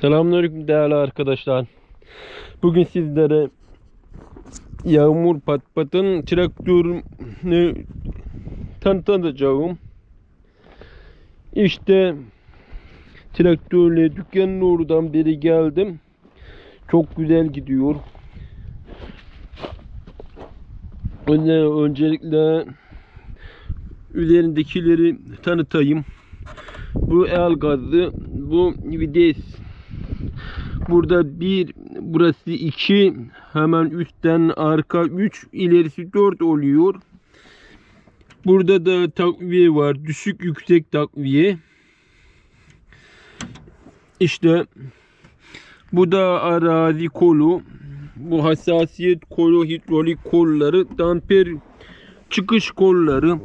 Selamünaleyküm değerli arkadaşlar. Bugün sizlere Yağmur Patpat'ın traktörünü tanıtacağım. İşte traktörle dükkanın oradan beri geldim. Çok güzel gidiyor. Önce, öncelikle üzerindekileri tanıtayım. Bu el gazı, bu vites. Burada bir, burası iki, hemen üstten arka üç, ilerisi dört oluyor. Burada da takviye var, düşük yüksek takviye. İşte bu da arazi kolu. Bu hassasiyet kolu, hidrolik kolları, damper çıkış kolları.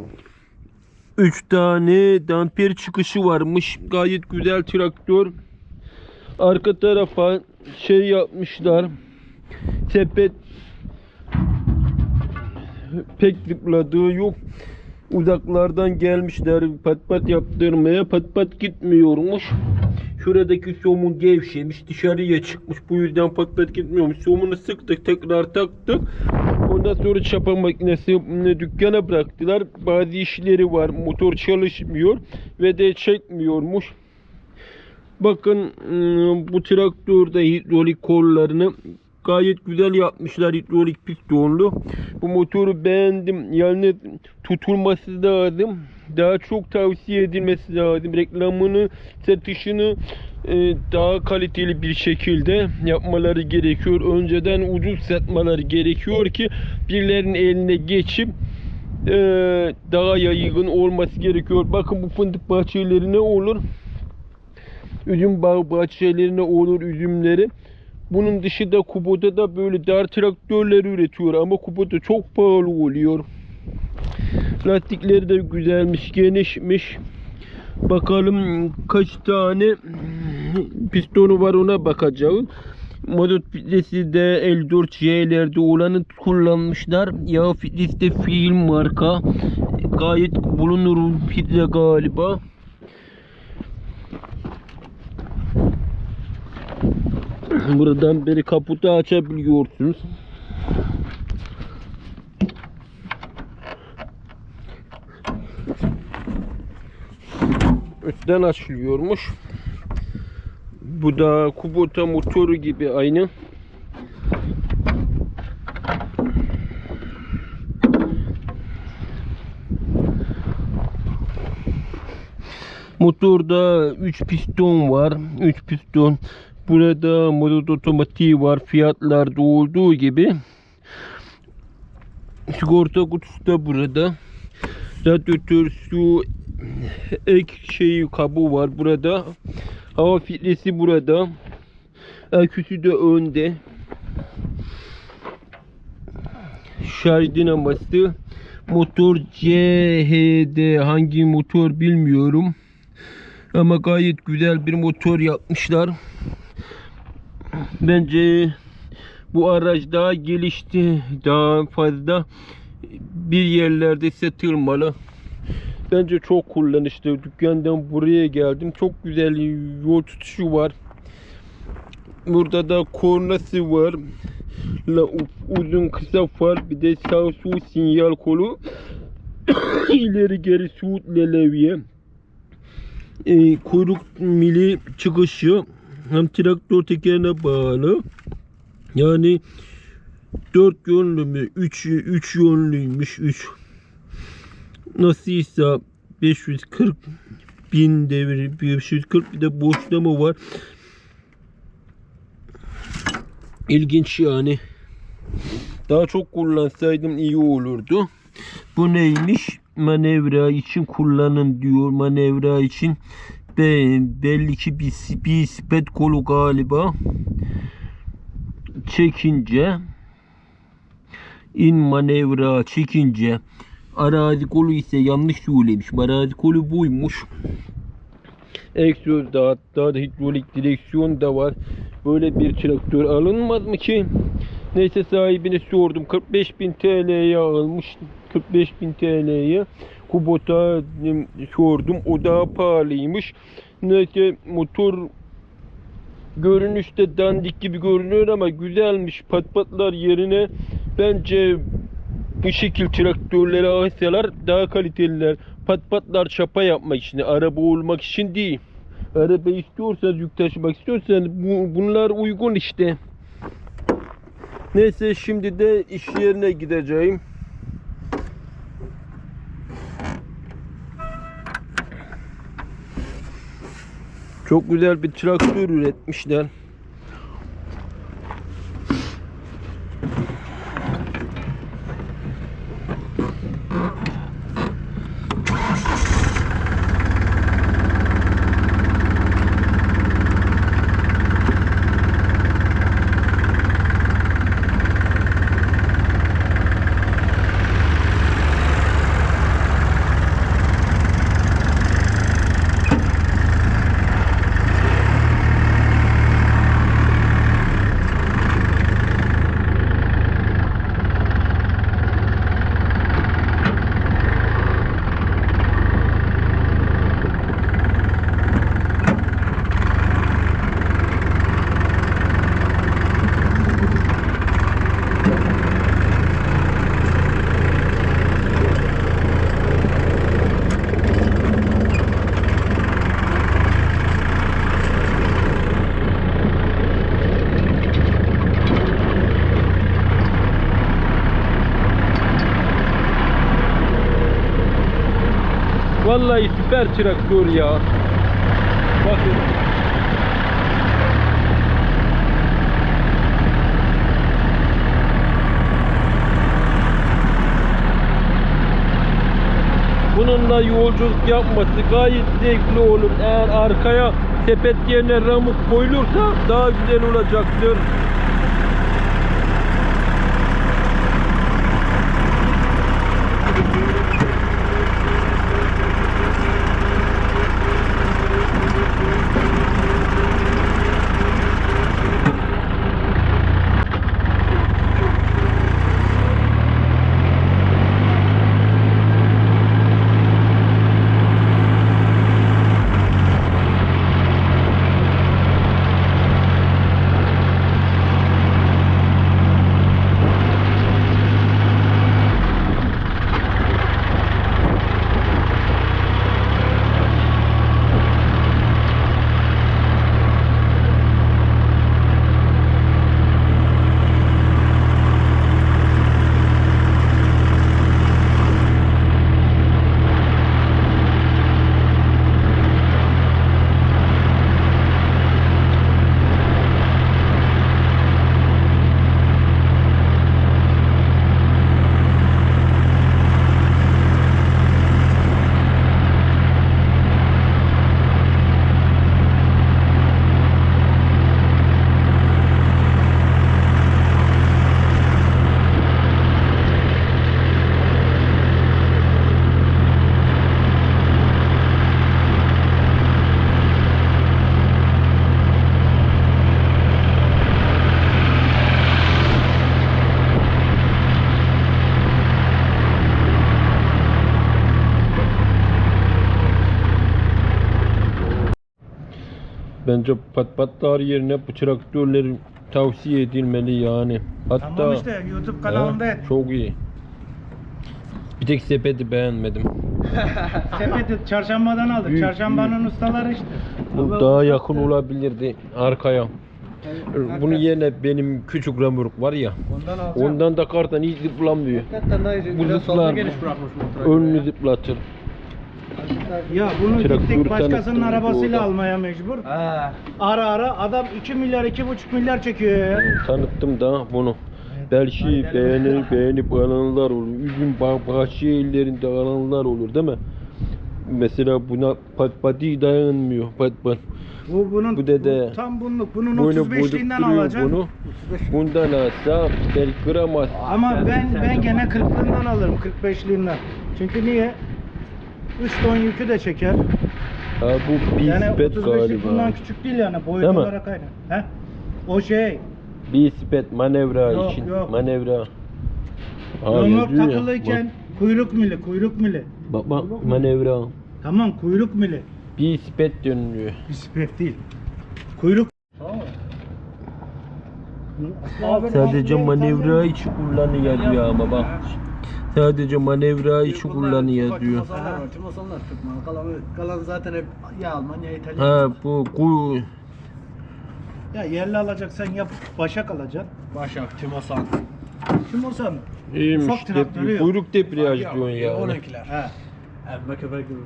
3 tane damper çıkışı varmış. Gayet güzel traktör. Arka tarafa şey yapmışlar. Sepet pek tıkladığı yok. Uzaklardan gelmişler pat pat yaptırmaya. Pat pat gitmiyormuş. Şuradaki somun gevşemiş dışarıya çıkmış. Bu yüzden pat pat gitmiyormuş. Somunu sıktık tekrar taktık. Ondan sonra çapa makinesi dükkana bıraktılar. Bazı işleri var. Motor çalışmıyor ve de çekmiyormuş. Bakın m, bu traktörde hidrolik kollarını gayet güzel yapmışlar hidrolik pistonlu. Bu motoru beğendim. Yani tutulması lazım. Daha çok tavsiye edilmesi lazım. Reklamını, satışını e, daha kaliteli bir şekilde yapmaları gerekiyor. Önceden ucuz satmaları gerekiyor ki birilerinin eline geçip e, daha yaygın olması gerekiyor. Bakın bu fındık bahçeleri ne olur? Üzüm bağ bahçeleri ne olur üzümleri. Bunun dışında Kubota da böyle dar traktörler üretiyor ama Kubota çok pahalı oluyor. Lastikleri de güzelmiş, genişmiş. Bakalım kaç tane pistonu var ona bakacağız. Mazot filtresi de 54C'lerde olanı kullanmışlar. Yağ filtresi de film marka. Gayet bulunur filtre galiba. Buradan beri kaputu açabiliyorsunuz. Üstten açılıyormuş. Bu da Kubota motoru gibi aynı. Motorda 3 piston var. 3 piston. Burada model otomatiği var. Fiyatlarda olduğu gibi. Sigorta kutusu da burada. Radyatör su ek şeyi kabı var burada. Hava filtresi burada. Aküsü de önde. Şarj dinaması. Motor CHD hangi motor bilmiyorum. Ama gayet güzel bir motor yapmışlar. Bence bu araç daha gelişti. Daha fazla bir yerlerde satılmalı. Bence çok kullanışlı. Dükkandan buraya geldim. Çok güzel yol tutuşu var. Burada da kornası var. La, uzun kısa far. Bir de sağ sol sinyal kolu. İleri geri suut levye. E, kuyruk mili çıkışı. Hem traktör tekerine bağlı. Yani 4 yönlü mü? 3 3 yönlüymüş. 3 nasılsa 540 bin devri 540 bir de boşlama var. İlginç yani. Daha çok kullansaydım iyi olurdu. Bu neymiş? Manevra için kullanın diyor. Manevra için belli ki bir, bir spet kolu galiba. Çekince in manevra çekince arazi kolu ise yanlış söylemiş. Arazi kolu buymuş. Egzoz da hidrolik direksiyon da var. Böyle bir traktör alınmaz mı ki? Neyse sahibine sordum. 45.000 TL'ye almış. 45.000 TL'ye. Kubota sordum. O daha pahalıymış. Neyse motor görünüşte dandik gibi görünüyor ama güzelmiş. Pat patlar yerine bence bu şekil traktörleri alsalar daha kaliteliler. Pat patlar çapa yapmak için, araba olmak için değil. Araba istiyorsanız, yük taşımak istiyorsanız bu, bunlar uygun işte. Neyse şimdi de iş yerine gideceğim. Çok güzel bir traktör üretmişler. Vallahi süper traktör ya. Bakın. Bununla yolculuk yapması gayet zevkli olur. Eğer arkaya sepet yerine ramuk koyulursa daha güzel olacaktır. Bence pat patlar yerine bu traktörleri tavsiye edilmeli yani. Hatta Tamam işte YouTube kanalında et. çok iyi. Bir tek sepeti beğenmedim. Sepeti çarşambadan aldık. Büyük, Çarşambanın ustaları işte. Bu daha yakın olabilirdi arkaya. Bunun yerine benim küçük remork var ya. Ondan alacağım. Ondan da kartan hiç zıplamıyor. Hakikaten daha iyi. Bu zıplar. geniş bırakmış motoru. Önünü zıplatır. Ya bunu Traktör gittik başkasının arabasıyla orada. almaya mecbur. Ha. Ara ara adam 2 milyar 2,5 milyar çekiyor ya. Tanıttım da bunu. Belki beğenir, beğenip alanlar olur. Üzüm bah bahçe illerinde alanlar olur değil mi? Mesela buna pat pati dayanmıyor pat pat. Bu bunun Bu dede- bu tam bunluk. Bunun Bunu 35'liğinden boydurtturuyor alacağım. bunu. Bundan alsa belki kıramaz. Ama ben ben gene 40'lığından alırım 45'liğinden. Çünkü niye? 3 ton yükü de çeker. Ha bu Yani spet 35'lik bundan galiba. küçük değil yani boyut Değil mi? olarak aynı. He? O şey. Bir spet manevra Yok, için. yok. Manevra. Ha, Yumruk yazıyor ya. takılıyken kuyruk mili, kuyruk mili. Bak bak, bak manevra. Tamam kuyruk mili. Bir spet dönüyor. Bisiklet değil. Kuyruk. Sadece manevra içi kullanıyor ama bak. Sadece manevra içi kullanıyor diyor. Timosanlar Türkmen. Kalan, kalan zaten hep ya Alman ya İtalyan. Ha bu ku Ya yerli alacaksan ya Başak alacaksın. Başak, Timosan. Zaman iyiymiş. Ufak traktörü Depri, yok. kuyruk debriyaj diyorsun yani. 12'ler. he. Emme köpek gibi.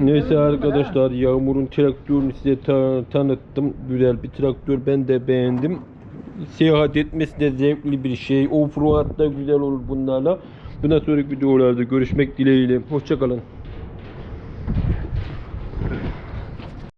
Neyse arkadaşlar Yağmur'un traktörünü size ta- tanıttım. Güzel bir traktör ben de beğendim. Seyahat etmesi de zevkli bir şey. Offroad da güzel olur bunlarla. Bundan sonraki videolarda görüşmek dileğiyle. Hoşçakalın.